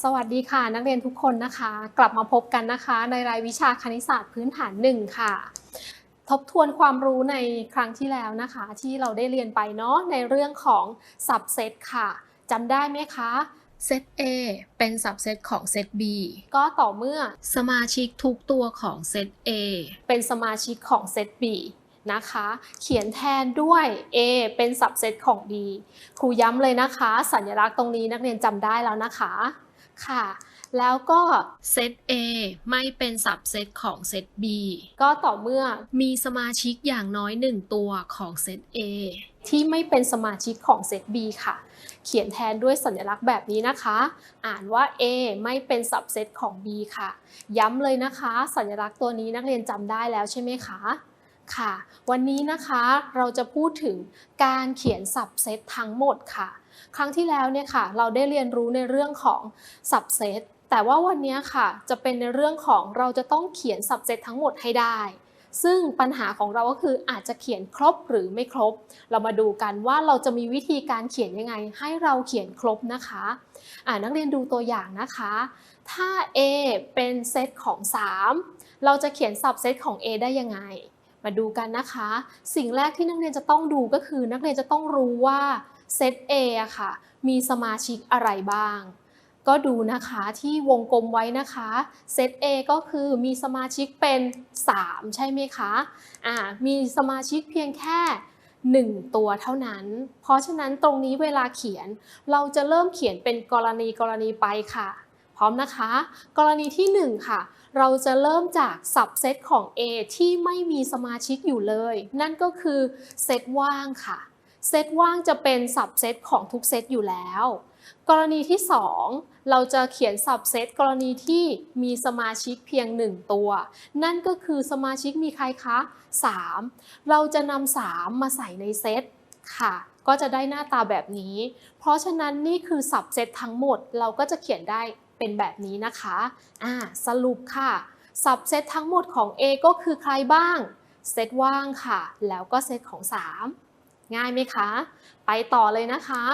สวัสดีค่ะ นักเรียนทุกคนนะคะ กลับมาพบกันนะคะ ในรายวิชาคณิตศาสตร์พื้นฐานหนึ่งค่ะ ทบทวนความรู้ในครั้งที่แล้วนะคะ ที่เราได้เรียนไปเนาะในเรื่องของ subset ค่ะจำได้ไหมคะเซต A เป็น subset ของเซต B ก็ต่อเมื่อสมาชิกทุกตัวของเซต A เป็นสมาชิกของเซต B นะคะ เขียนแทนด้วย A เป็น subset ของ B ครูย้ำเลยนะคะ สัญลักษณ์ตรงนี้นักเรียนจำได้แล้วนะคะ ค่ะ แล้วก็เซต A ไม่เป็นสับเซตของเซต B ก็ต่อเมื่อมีสมาชิกอย่างน้อย 1 ตัวของเซต A ที่ไม่เป็นสมาชิกของเซต B ค่ะ เขียนแทนด้วยสัญลักษณ์แบบนี้นะคะ อ่านว่า A ไม่เป็นสับเซตของ B ค่ะ ย้ำเลยนะคะ สัญลักษณ์ตัวนี้นักเรียนจำได้แล้วใช่ไหมคะ ค่ะ วันนี้นะคะเราจะพูดถึงการเขียนสับเซตทั้งหมดค่ะ ครั้งที่แล้วเนี่ยค่ะ เราได้เรียนรู้ในเรื่องของสับเซตแต่ว่าวันนี้ค่ะจะเป็นในเรื่องของเราจะต้องเขียนสับเซตทั้งหมดให้ได้ ซึ่งปัญหาของเราก็คืออาจจะเขียนครบหรือไม่ครบ เรามาดูกันว่าเราจะมีวิธีการเขียนยังไง ให้เราเขียนครบนะคะอ่านักเรียนดูตัวอย่างนะคะ ถ้า A เป็นเซตของ 3 เราจะเขียนสับเซตของ A ได้ยังไง มาดูกันนะคะ สิ่งแรกที่นักเรียนจะต้องดูก็คือ นักเรียนจะต้องรู้ว่าเซต A อะค่ะ มีสมาชิกอะไรบ้าง ก็ดูนะคะที่วงกลมไว้นะคะเซต A ก็คือมีสมาชิกเป็น 3 ใช่ไหมคะอ่ามีสมาชิกเพียงแค่ 1 ตัวเท่านั้น เพราะฉะนั้นตรงนี้เวลาเขียน เราจะเริ่มเขียนเป็นกรณีกรณีไปค่ะ พร้อมนะคะ กรณีที่ 1 ค่ะ เราจะเริ่มจากสับเซตของ A ที่ไม่มีสมาชิกอยู่เลย นั่นก็คือเซตว่างค่ะ เซตว่างจะเป็นสับเซตของทุกเซตอยู่แล้ว กรณีที่ 2 เราจะเขียนสับเซตกรณีที่มีสมาชิกเพียง 1 ตัว นั่นก็คือสมาชิกมีใครคะ 3 เราจะนำ3มาใส่ในเซตค่ะก็จะได้หน้าตาแบบนี้ เพราะฉะนั้นนี่คือสับเซตทั้งหมด เราก็จะเขียนได้ เป็นแบบนี้นะคะอ่าสรุปค่ะสับเซตทั้งหมดของ A ก็คือใครบ้างเซตว่างค่ะ แล้วก็เซตของ 3 ง่ายไหมคะ ไปต่อเลยนะคะ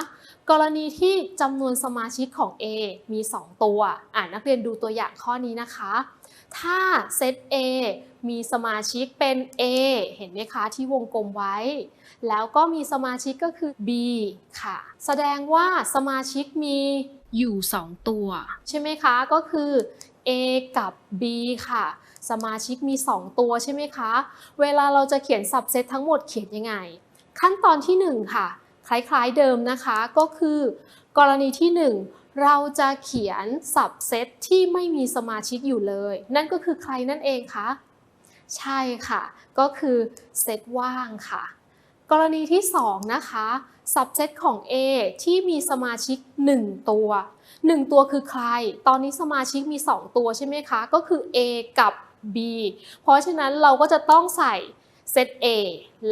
กรณีที่จำนวนสมาชิกของ A มี 2 ตัว อ่านักเรียนดูตัวอย่างข้อนี้นะคะ ถ้าเซต A มีสมาชิกเป็น A เห็นไหมคะที่วงกลมไว้ แล้วก็มีสมาชิกก็คือ B ค่ะ แสดงว่าสมาชิกมี อยู่ 2 ตัว ใช่ไหมคะ ก็คือ A กับ B ค่ะ สมาชิกมี 2 ตัวใช่ไหมคะ เวลาเราจะเขียนสับเซตทั้งหมดเขียนยังไง ขั้นตอนที่ 1 ค่ะ คล้ายๆเดิมนะคะ ก็คือ กรณีที่ 1 เราจะเขียนสับเซตที่ไม่มีสมาชิกอยู่เลย นั่นก็คือใครนั่นเองคะ ใช่ค่ะ ก็คือเซตว่างค่ะ กรณีที่ 2 นะคะ สับเซตของ A ที่มีสมาชิก 1 ตัว 1 ตัวคือใคร ตอนนี้สมาชิกมี 2 ตัวใช่ไหมคะ ก็คือ A กับ B เพราะฉะนั้นเราก็จะต้องใส่เซต A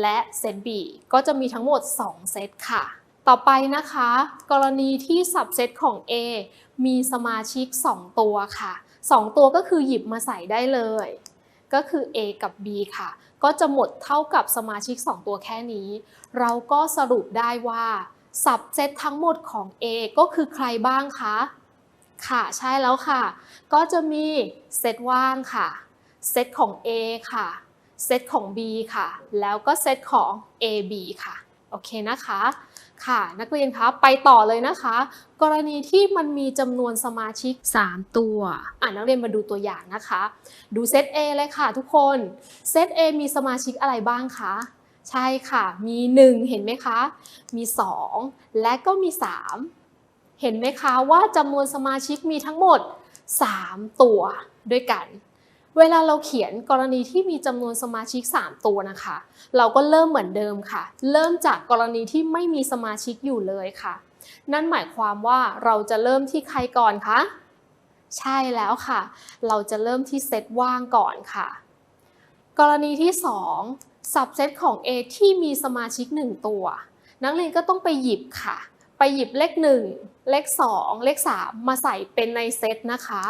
และเซต B ก็จะมีทั้งหมด 2 เซตค่ะ ต่อไปนะคะ กรณีที่สับเซตของ A มีสมาชิก 2 ตัวค่ะ 2 ตัวก็คือหยิบมาใส่ได้เลย ก็คือ A กับ B ค่ะ ก็จะหมดเท่ากับสมาชิก 2 ตัวแค่นี้ เราก็สรุปได้ว่าสับเซตทั้งหมดของ A ก็คือใครบ้างคะ ค่ะใช่แล้วค่ะ ก็จะมีเซตว่างค่ะเซตของ A ค่ะ เซตของ B ค่ะ แล้วก็เซตของ AB ค่ะ โอเคนะคะ ค่ะ นักเรียนคะไปต่อเลยนะคะ กรณีที่มันมีจำนวนสมาชิก 3 ตัว อ่านักเรียนมาดูตัวอย่างนะคะ ดูเซต A เลยค่ะทุกคนเซต A มีสมาชิกอะไรบ้างคะใช่ค่ะ มี 1 เห็นไหมคะ มี 2 และก็มี 3 เห็นไหมคะว่าจำนวนสมาชิกมีทั้งหมด 3 ตัวด้วยกัน เวลาเราเขียนกรณีที่มีจำนวนสมาชิก 3 ตัวนะคะ เราก็เริ่มเหมือนเดิมค่ะ เริ่มจากกรณีที่ไม่มีสมาชิกอยู่เลยค่ะ นั่นหมายความว่าเราจะเริ่มที่ใครก่อนคะ ใช่แล้วค่ะ เราจะเริ่มที่เซตว่างก่อนค่ะ กรณีที่2สับเซตของ A ที่มีสมาชิก 1 ตัว นักเรียนก็ต้องไปหยิบค่ะ ไปหยิบเลข 1 เลข 2 เลข 3 มาใส่เป็นในเซตนะคะ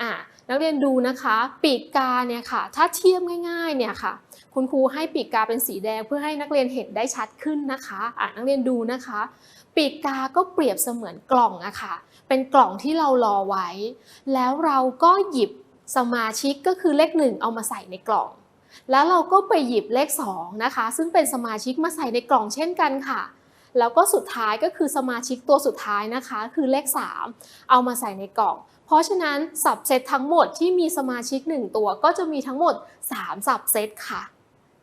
อ่านักเรียนดูนะคะ ปีกกาเนี่ยค่ะ ถ้าเทียบง่ายๆเนี่ยค่ะ คุณครูให้ปีกกาเป็นสีแดงเพื่อให้นักเรียนเห็นได้ชัดขึ้นนะคะอ่านักเรียนดูนะคะ ปีกกาก็เปรียบเสมือนกล่องอะค่ะ เป็นกล่องที่เรารอไว้ แล้วเราก็หยิบสมาชิกก็คือเลขหนึ่งเอามาใส่ในกล่อง แล้วเราก็ไปหยิบเลข2นะคะ ซึ่งเป็นสมาชิกมาใส่ในกล่องเช่นกันค่ะ แล้วก็สุดท้ายก็คือสมาชิกตัวสุดท้ายนะคะ คือเลข 3 เอามาใส่ในกล่อง เพราะฉะนั้นสับเซตทั้งหมดที่มีสมาชิก 1 ตัวก็จะมีทั้งหมด 3 สับเซตค่ะ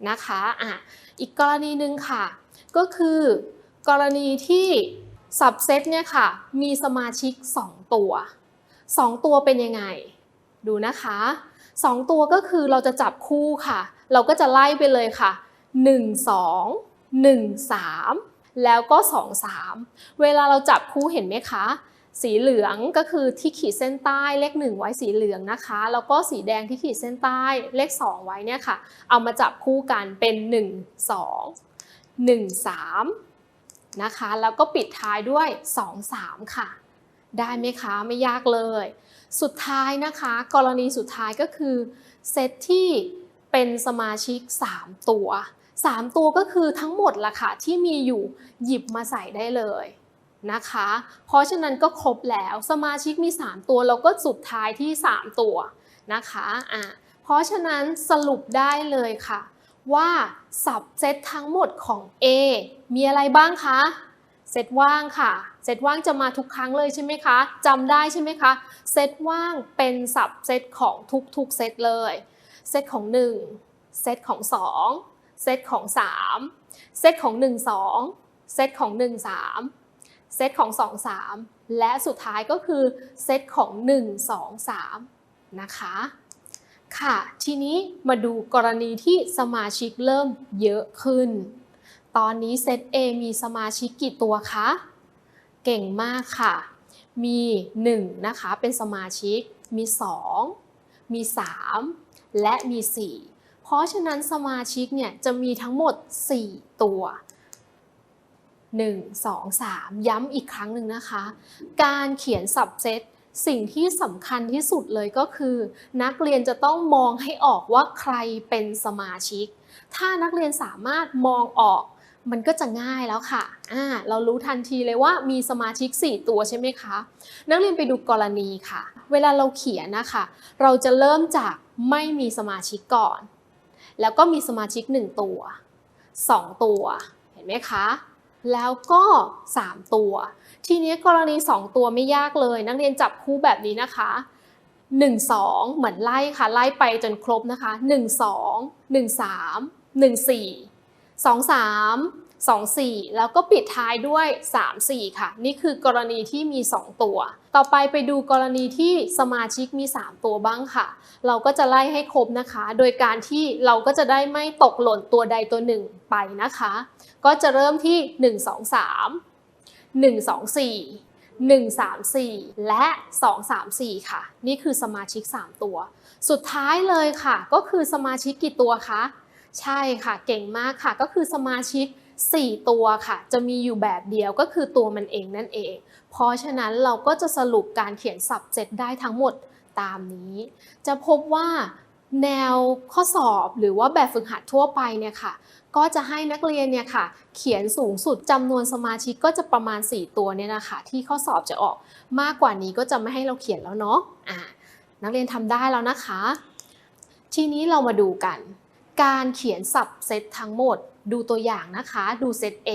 นะคะอะอีกกรณีหนึ่งค่ะ ก็คือกรณีที่สับเซตเนี่ยค่ะมีสมาชิก 2 ตัว 2 ตัวเป็นยังไง ดูนะคะ 2 ตัวก็คือเราจะจับคู่ค่ะ เราก็จะไล่ไปเลยค่ะ 1 2 1 3 แล้วก็ 2 3 เวลาเราจับคู่เห็นไหมคะ สีเหลืองก็คือที่ขีดเส้นใต้เลข 1 ไว้สีเหลืองนะคะ แล้วก็สีแดงที่ขีดเส้นใต้เลข 2 ไว้เนี่ยค่ะ เอามาจับคู่กันเป็น 1 2 1 3 นะคะ แล้วก็ปิดท้ายด้วย 2 3 ค่ะ ได้ไหมคะ ไม่ยากเลย สุดท้ายนะคะ กรณีสุดท้ายก็คือเซตที่เป็นสมาชิก 3 ตัว 3 ตัวก็คือทั้งหมดละค่ะที่มีอยู่หยิบมาใส่ได้เลยนะคะ เพราะฉะนั้นก็ครบแล้วสมาชิกมี 3 ตัวเราก็สุดท้ายที่ 3 ตัวนะคะอะเพราะฉะนั้นสรุปได้เลยค่ะ ว่าสับเซตทั้งหมดของ A มีอะไรบ้างคะเซตว่างค่ะ เซตว่างจะมาทุกครั้งเลยใช่ไหมคะ จำได้ใช่ไหมคะ เซตว่างเป็นสับเซตของทุกๆเซตเลย เซตของ 1 เซตของ 2 เซตของ 3 เซตของ 1 2 เซตของ 1 3 เซตของ 2 3 และสุดท้ายก็คือเซตของ 1 2 3 นะคะ ค่ะ ทีนี้มาดูกรณีที่สมาชิกเริ่มเยอะขึ้น ตอนนี้เซต A มีสมาชิกกี่ตัวคะ เก่งมากค่ะ มี 1 นะคะ เป็นสมาชิก มี 2 มี 3 และมี 4 เพราะฉะนั้นสมาชิกเนี่ยจะมีทั้งหมด 4 ตัว 1 2 3 ย้ำอีกครั้งหนึ่งนะคะ การเขียนสับเซตสิ่งที่สำคัญที่สุดเลยก็คือ นักเรียนจะต้องมองให้ออกว่าใครเป็นสมาชิก ถ้านักเรียนสามารถมองออกมันก็จะง่ายแล้วค่ะอ่าเรารู้ทันทีเลยว่ามีสมาชิก 4 ตัวใช่ไหมคะ นักเรียนไปดูกรณีค่ะ เวลาเราเขียนนะคะ เราจะเริ่มจากไม่มีสมาชิกก่อน แล้วก็มีสมาชิก 1 ตัว 2 ตัว เห็นไหมคะ แล้วก็ 3 ตัว ทีนี้กรณี 2 ตัวไม่ยากเลย นักเรียนจับคู่แบบนี้นะคะ 1 2 เหมือนไล่ค่ะ ไล่ไปจนครบนะคะ 1 2 1 3 1 4 2 3 2 4 แล้วก็ปิดท้ายด้วย 3 4 ค่ะ นี่คือกรณีที่มี 2 ตัว ต่อไปไปดูกรณีที่สมาชิกมี 3 ตัวบ้างค่ะ เราก็จะไล่ให้ครบนะคะ โดยการที่เราก็จะได้ไม่ตกหล่นตัวใดตัวหนึ่งไปนะคะ ก็จะเริ่มที่ 1 2 3 1 2 4 1 3 4 และ 2 3 4 ค่ะ นี่คือสมาชิก 3 ตัว สุดท้ายเลยค่ะ ก็คือสมาชิกกี่ตัวคะ ใช่ค่ะ เก่งมากค่ะ ก็คือสมาชิก 4 ตัวค่ะ จะมีอยู่แบบเดียวก็คือตัวมันเองนั่นเอง เพราะฉะนั้นเราก็จะสรุปการเขียนสับเซตได้ทั้งหมดตามนี้ จะพบว่าแนวข้อสอบหรือว่าแบบฝึกหัดทั่วไปเนี่ยค่ะ ก็จะให้นักเรียนเนี่ยค่ะ เขียนสูงสุดจำนวนสมาชิกก็จะประมาณ 4 ตัวเนี่ยนะคะ ที่ข้อสอบจะออกมากกว่านี้ก็จะไม่ให้เราเขียนแล้วเนาะอ่านักเรียนทำได้แล้วนะคะ ทีนี้เรามาดูกัน การเขียนสับเซตทั้งหมด ดูตัวอย่างนะคะ ดูเซต A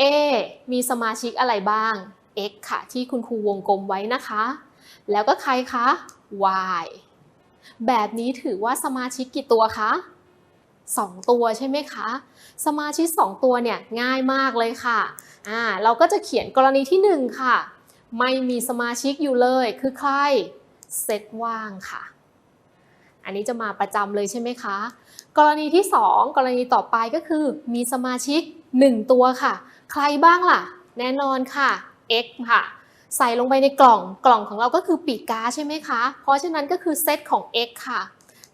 A มีสมาชิกอะไรบ้าง x ค่ะ ที่คุณครูวงกลมไว้นะคะ แล้วก็ใครคะ y แบบนี้ถือว่าสมาชิกกี่ตัวคะ 2 ตัวใช่ไหมคะ สมาชิก 2 ตัวเนี่ยง่ายมากเลยค่ะอ่าเราก็จะเขียนกรณีที่ 1 ค่ะ ไม่มีสมาชิกอยู่เลยคือใคร เซตว่างค่ะ อันนี้จะมาประจำเลยใช่ไหมคะ กรณีที่ 2 กรณีต่อไปก็คือ มีสมาชิก 1 ตัวค่ะ ใครบ้างล่ะ แน่นอนค่ะ x ค่ะ ใส่ลงไปในกล่องกล่องของเราก็คือปีกกาใช่ไหมคะ เพราะฉะนั้นก็คือเซตของ x ค่ะ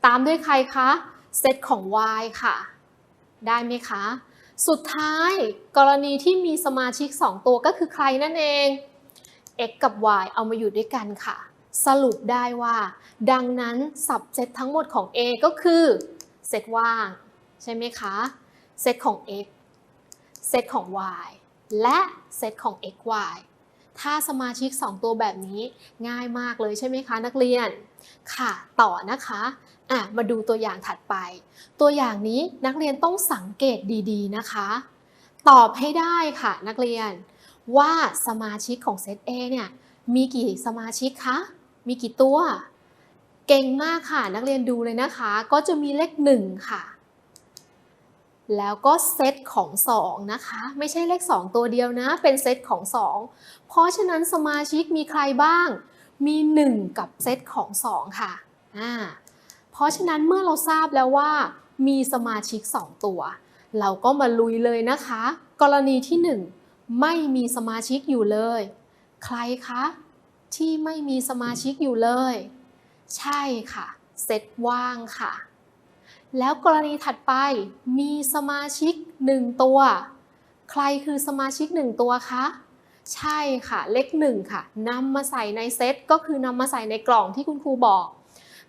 ตามด้วยใครคะเซตของ y ค่ะ ได้ไหมคะ สุดท้ายกรณีที่มีสมาชิก 2 ตัวก็คือใครนั่นเอง x กับ y เอามาอยู่ด้วยกันค่ะ สรุปได้ว่า ดังนั้นสับเซตทั้งหมดของ A ก็คือ เซตว่าง ใช่ไหมคะ เซตของ x เซตของ y และเซตของ x y ถ้าสมาชิก 2 ตัวแบบนี้ง่ายมากเลยใช่ไหมคะ นักเรียน ค่ะ ต่อนะคะอะมาดูตัวอย่างถัดไป ตัวอย่างนี้นักเรียนต้องสังเกตดีๆนะคะ ตอบให้ได้ค่ะ นักเรียนว่าสมาชิกของเซต A เนี่ยมีกี่สมาชิกคะ มีกี่ตัว เก่งมากค่ะนักเรียนดูเลยนะคะ ก็จะมีเลข1ค่ะ แล้วก็เซตของ2นะคะ ไม่ใช่เลข2ตัวเดียวนะ เป็นเซตของ2เพราะฉะนั้นสมาชิกมีใครบ้าง มี1กับเซตของ2ค่ะอ่าเพราะฉะนั้นเมื่อเราทราบแล้วว่า มีสมาชิก2ตัว เราก็มาลุยเลยนะคะ กรณีที่1ไม่มีสมาชิกอยู่เลย ใครคะ ที่ไม่มีสมาชิกอยู่เลย ใช่ค่ะ เซตว่างค่ะ แล้วกรณีถัดไปมีสมาชิก 1 ตัว ใครคือสมาชิก 1 ตัวคะใช่ค่ะ เลข1ค่ะนำมาใส่ในเซตก็คือนำมาใส่ในกล่องที่คุณครูบอก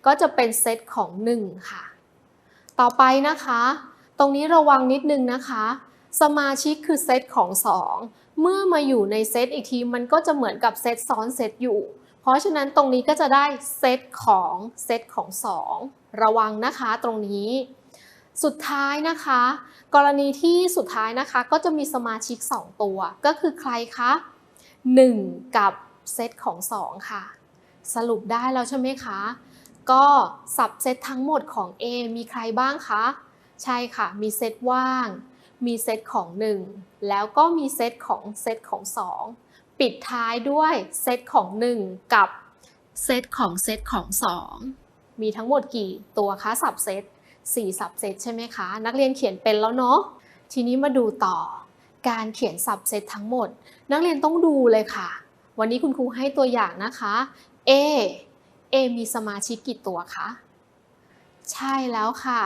ก็จะเป็นเซตของ 1 ค่ะ ต่อไปนะคะ ตรงนี้ระวังนิดนึงนะคะ สมาชิกคือเซตของ 2 เมื่อมาอยู่ในเซตอีกทีมันก็จะเหมือนกับเซตซ้อนเซตอยู่ เพราะฉะนั้นตรงนี้ก็จะได้เซตของเซตของ 2 ระวังนะคะตรงนี้ สุดท้ายนะคะ กรณีที่สุดท้ายนะคะก็จะมีสมาชิก 2 ตัว ก็คือใครคะ 1 กับเซตของ 2 ค่ะ สรุปได้แล้วใช่ไหมคะ ก็สับเซตทั้งหมดของ A มีใครบ้างคะ ใช่ค่ะ มีเซตว่าง มีเซตของ 1 แล้วก็มีเซตของเซตของ 2 ปิดท้ายด้วยเซตของ 1 กับเซตของเซตของ 2 มีทั้งหมดกี่ตัวคะสับเซต4สับเซตใช่ไหมคะ นักเรียนเขียนเป็นแล้วเนาะทีนี้มาดูต่อ การเขียนสับเซตทั้งหมด นักเรียนต้องดูเลยค่ะ วันนี้คุณครูให้ตัวอย่างนะคะ A A มีสมาชิกกี่ตัวคะ ใช่แล้วค่ะ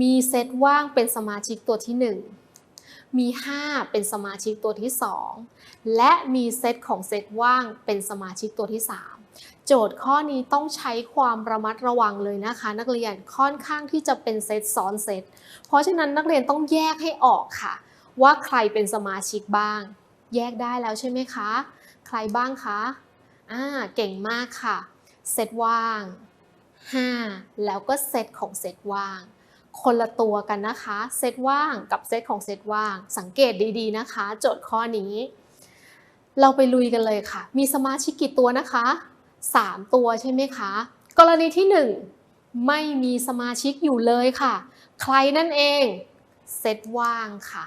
มีเซตว่างเป็นสมาชิกตัวที่ 1 มี 5 เป็นสมาชิกตัวที่ 2 และมีเซตของเซตว่างเป็นสมาชิกตัวที่ 3 โจทย์ข้อนี้ต้องใช้ความระมัดระวังเลยนะคะ นักเรียนค่อนข้างที่จะเป็นเซตซ้อนเซต เพราะฉะนั้นนักเรียนต้องแยกให้ออกค่ะ ว่าใครเป็นสมาชิกบ้าง แยกได้แล้วใช่ไหมคะ ใครบ้างคะอ่าเก่งมากค่ะ เซตว่าง 5 แล้วก็เซตของเซตว่าง คนละตัวกันนะคะ เซตว่างกับเซตของเซตว่าง สังเกตดีๆนะคะ โจทย์ข้อนี้ เราไปลุยกันเลยค่ะ มีสมาชิกกี่ตัวนะคะ 3 ตัวใช่ไหมคะ กรณีที่ 1 ไม่มีสมาชิกอยู่เลยค่ะ ใครนั่นเอง เซตว่างค่ะ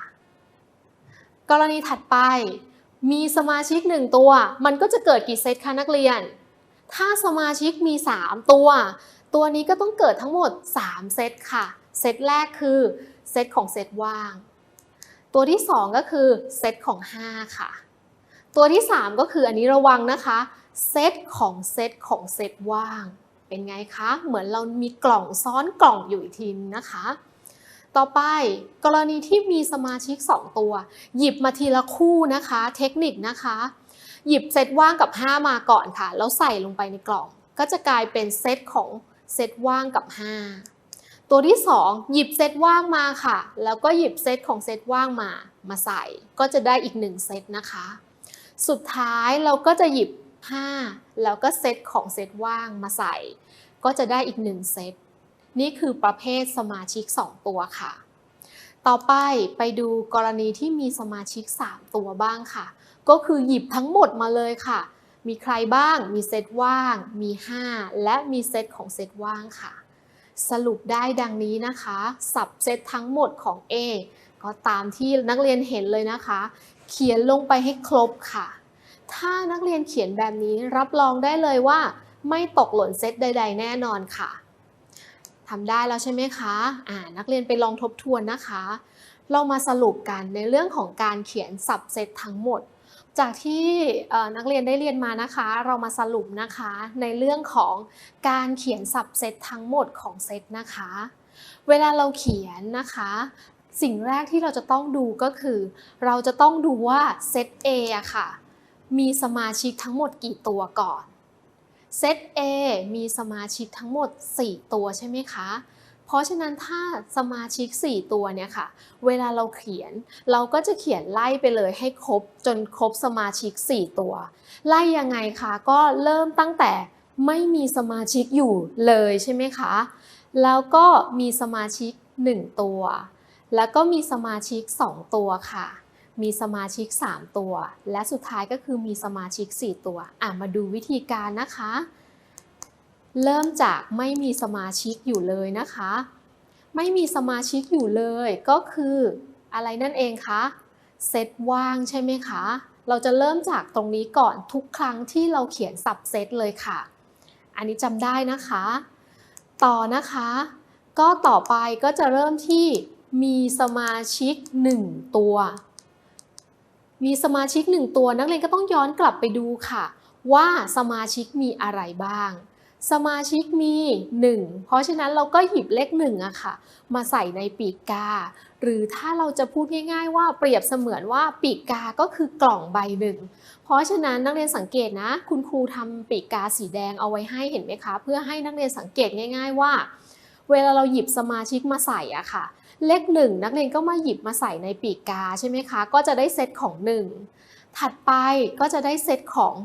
กรณีถัดไป มีสมาชิก 1 ตัว มันก็จะเกิดกี่เซตคะนักเรียน ถ้าสมาชิกมี 3 ตัว ตัวนี้ก็ต้องเกิดทั้งหมด 3 เซตค่ะ เซตแรกคือเซตของเซตว่าง ตัวที่ 2 ก็คือเซตของ 5 ค่ะ ตัวที่ 3 ก็คืออันนี้ระวังนะคะเซตของเซตของเซตว่าง เป็นไงคะ เหมือนเรามีกล่องซ้อนกล่องอยู่อีกทีนึงนะคะ ต่อไปกรณีที่มีสมาชิก 2 ตัว หยิบมาทีละคู่นะคะ เทคนิคนะคะ หยิบเซตว่างกับ 5 มาก่อนค่ะ แล้วใส่ลงไปในกล่อง ก็จะกลายเป็นเซตของเซตว่างกับ 5 ตัวที่ 2 หยิบเซตว่างมาค่ะ แล้วก็หยิบเซตของเซตว่างมา มาใส่ ก็จะได้อีก 1 เซตนะคะ สุดท้ายเราก็จะหยิบ 5 แล้วก็เซตของเซตว่างมาใส่ ก็จะได้อีก 1 เซต นี่คือประเภทสมาชิก 2 ตัวค่ะ ต่อไปไปดูกรณีที่มีสมาชิก 3 ตัวบ้างค่ะ ก็คือหยิบทั้งหมดมาเลยค่ะ มีใครบ้าง มีเซตว่าง มี 5 และมีเซตของเซตว่างค่ะ สรุปได้ดังนี้นะคะสับเซตทั้งหมดของ A ก็ตามที่นักเรียนเห็นเลยนะคะ เขียนลงไปให้ครบค่ะ ถ้านักเรียนเขียนแบบนี้รับรองได้เลยว่า ไม่ตกหล่นเซตใด ๆ แน่นอนค่ะทำได้แล้วใช่ไหมคะอ่านักเรียนไปลองทบทวนนะคะ เรามาสรุปกันในเรื่องของการเขียนสับเซตทั้งหมด จากที่นักเรียนได้เรียนมานะคะ เรามาสรุปนะคะในเรื่องของการเขียนสับเซตทั้งหมดของเซตนะคะ เวลาเราเขียนนะคะ สิ่งแรกที่เราจะต้องดูก็คือ เราจะต้องดูว่าเซต A อะค่ะ มีสมาชิกทั้งหมดกี่ตัวก่อน เซต A มีสมาชิกทั้งหมด 4 ตัวใช่ไหมคะ เพราะฉะนั้นถ้าสมาชิก 4 ตัวเนี่ยค่ะ เวลาเราเขียน เราก็จะเขียนไล่ไปเลยให้ครบจนครบสมาชิก 4 ตัว ไล่ยังไงคะก็เริ่มตั้งแต่ไม่มีสมาชิกอยู่เลยใช่ไหมคะ แล้วก็มีสมาชิก 1 ตัว แล้วก็มีสมาชิก 2 ตัวค่ะ มีสมาชิก 3 ตัว และสุดท้ายก็คือมีสมาชิก 4 ตัว อะมาดูวิธีการนะคะ เริ่มจากไม่มีสมาชิกอยู่เลยนะคะ ไม่มีสมาชิกอยู่เลยก็คืออะไรนั่นเองคะเซตว่างใช่ไหมคะ เราจะเริ่มจากตรงนี้ก่อนทุกครั้งที่เราเขียนสับเซตเลยค่ะ อันนี้จำได้นะคะ ต่อนะคะ ก็ต่อไปก็จะเริ่มที่มีสมาชิก 1 ตัว มีสมาชิก 1 ตัวนักเรียนก็ต้องย้อนกลับไปดูค่ะ ว่าสมาชิกมีอะไรบ้าง สมาชิกมี 1 เพราะฉะนั้นเราก็หยิบเลข1อะค่ะ มาใส่ในปีกกา หรือถ้าเราจะพูดง่าย ๆ ว่าเปรียบเสมือนว่าปีกกาก็คือกล่องใบหนึ่ง เพราะฉะนั้นนักเรียนสังเกตนะ คุณครูทำปีกกาสีแดงเอาไว้ให้เห็นไหมคะ เพื่อให้นักเรียนสังเกตง่าย ๆ ว่า เวลาเราหยิบสมาชิกมาใส่อะค่ะ เลขหนึ่งนักเรียนก็มาหยิบมาใส่ในปีกกาใช่ไหมคะ ก็จะได้เซตของ 1 ถัดไปก็จะได้เซตของ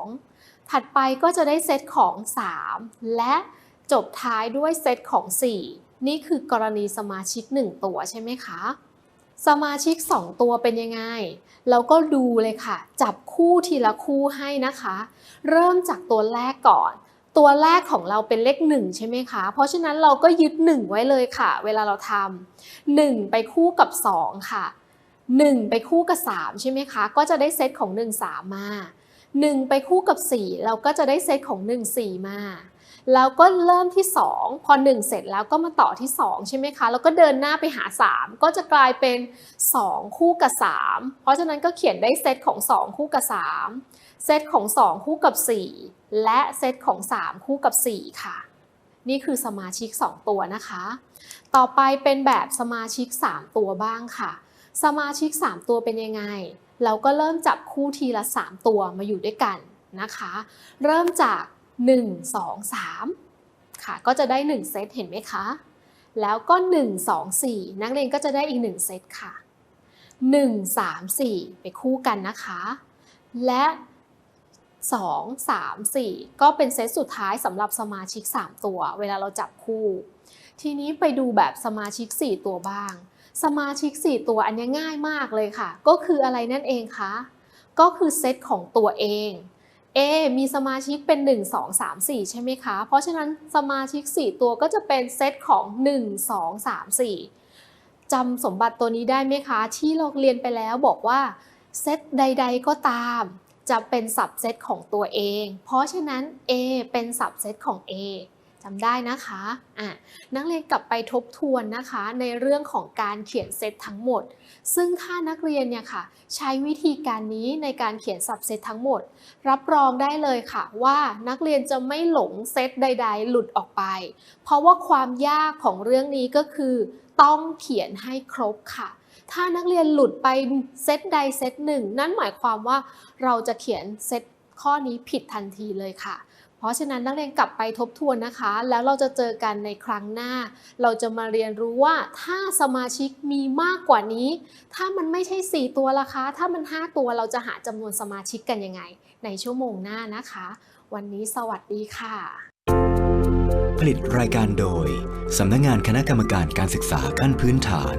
2 ถัดไปก็จะได้เซตของ 3 และจบท้ายด้วยเซตของ 4 นี่คือกรณีสมาชิก 1 ตัวใช่ไหมคะ สมาชิก 2 ตัวเป็นยังไง เราก็ดูเลยค่ะ จับคู่ทีละคู่ให้นะคะ เริ่มจากตัวแรกก่อน ตัวแรกของเราเป็นเลข 1 ใช่ไหมคะ เพราะฉะนั้นเราก็ยึด 1 ไว้เลยค่ะ เวลาเราทำ1ไปคู่กับ 2 ค่ะ 1 ไปคู่กับ 3 ใช่ไหมคะ ก็จะได้เซตของ 1 3 มา 1 ไปคู่กับ 4 เราก็จะได้เซตของ 1 4 มาแล้วก็เริ่มที่ 2 พอ 1 เสร็จแล้วก็มาต่อที่ 2 ใช่ไหมคะ แล้วก็เดินหน้าไปหา 3 ก็จะกลายเป็น 2 คู่กับ 3 เพราะฉะนั้นก็เขียนได้เซตของ 2 คู่กับ 3 เซตของ 2 คู่กับ 4 และเซตของ 3 คู่กับ 4 ค่ะ นี่คือสมาชิก 2 ตัวนะคะ ต่อไปเป็นแบบสมาชิก 3 ตัวบ้างค่ะ สมาชิก 3 ตัวเป็นยังไง เราก็เริ่มจับคู่ทีละ 3 ตัวมาอยู่ด้วยกันนะคะ เริ่มจาก 1 2 3 ค่ะ ก็จะได้ 1 เซตเห็นไหมคะ แล้วก็ 1 2 4 นักเรียนก็จะได้อีก 1 เซตค่ะ 1 3 4 ไปคู่กันนะคะ และ2 3 4 ก็เป็นเซตสุดท้ายสำหรับสมาชิก 3 ตัว เวลาเราจับคู่ ทีนี้ไปดูแบบสมาชิก 4 ตัวบ้าง สมาชิก 4 ตัวอันนี้ง่ายมากเลยค่ะ ก็คืออะไรนั่นเองคะ ก็คือเซตของตัวเอง A มีสมาชิกเป็น 1 2 3 4 ใช่ไหมคะ เพราะฉะนั้นสมาชิก 4 ตัวก็จะเป็นเซตของ 1 2 3 4จำสมบัติตัวนี้ได้ไหมคะ ที่เราเรียนไปแล้วบอกว่าเซตใด ๆ ก็ตามจะเป็นสับเซตของตัวเอง เพราะฉะนั้น A เป็นสับเซตของ A จำได้นะคะอะนักเรียนกลับไปทบทวนนะคะในเรื่องของการเขียนเซตทั้งหมด ซึ่งถ้านักเรียนเนี่ยค่ะใช้วิธีการนี้ในการเขียนสับเซตทั้งหมด รับรองได้เลยค่ะว่านักเรียนจะไม่หลงเซตใด ๆ หลุดออกไป เพราะว่าความยากของเรื่องนี้ก็คือ ต้องเขียนให้ครบค่ะถ้านักเรียนหลุดไปเซตใดเซตหนึ่ง นั่นหมายความว่าเราจะเขียนเซตข้อนี้ผิดทันทีเลยค่ะ เพราะฉะนั้นนักเรียนกลับไปทบทวนนะคะ แล้วเราจะเจอกันในครั้งหน้า เราจะมาเรียนรู้ว่าถ้าสมาชิกมีมากกว่านี้ ถ้ามันไม่ใช่ 4 ตัวละคะ ถ้ามัน 5 ตัวเราจะหาจำนวนสมาชิกกันยังไง ในชั่วโมงหน้านะคะ วันนี้สวัสดีค่ะ ผลิตรายการโดยสำนักงานคณะกรรมการการศึกษาขั้นพื้นฐาน